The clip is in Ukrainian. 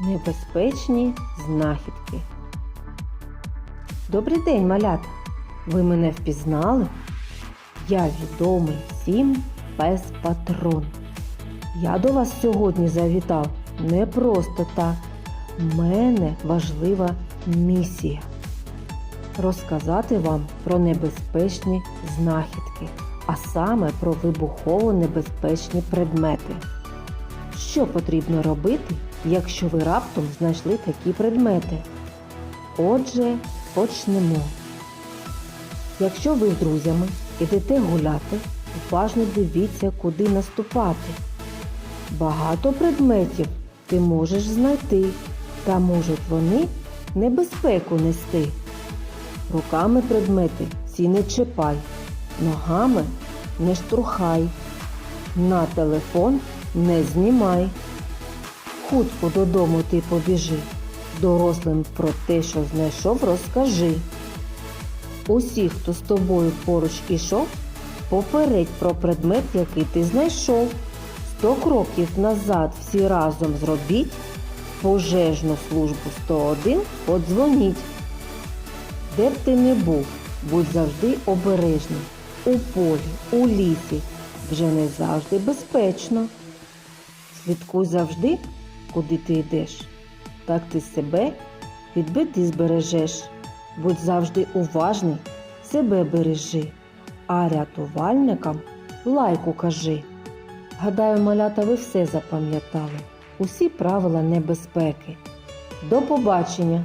Небезпечні знахідки. Добрий день, малята! Ви мене впізнали? Я відомий всім пес патрон. Я до вас сьогодні завітав не просто так. У мене важлива місія розказати вам про небезпечні знахідки, а саме про вибухово небезпечні предмети. Що потрібно робити, якщо ви раптом знайшли такі предмети? Отже, почнемо. Якщо ви з друзями ідете гуляти, уважно дивіться, куди наступати. Багато предметів ти можеш знайти, та можуть вони небезпеку нести. Руками предмети ці не чіпай, ногами не штурхай, на телефон не знімай. Хутко додому ти побіжи, дорослим про те, що знайшов, розкажи. Усі, хто з тобою поруч ішов, попередь про предмет, який ти знайшов. Сто кроків назад всі разом зробіть, пожежну службу 101 подзвоніть. Де б ти не був, будь завжди обережний. У полі, у лісі вже не завжди безпечно. Слідкуй завжди, куди ти йдеш. Так ти себе від біди збережеш. Будь завжди уважний, себе бережи, а рятувальникам лайку кажи. Гадаю, малята, ви все запам'ятали, усі правила небезпеки. До побачення!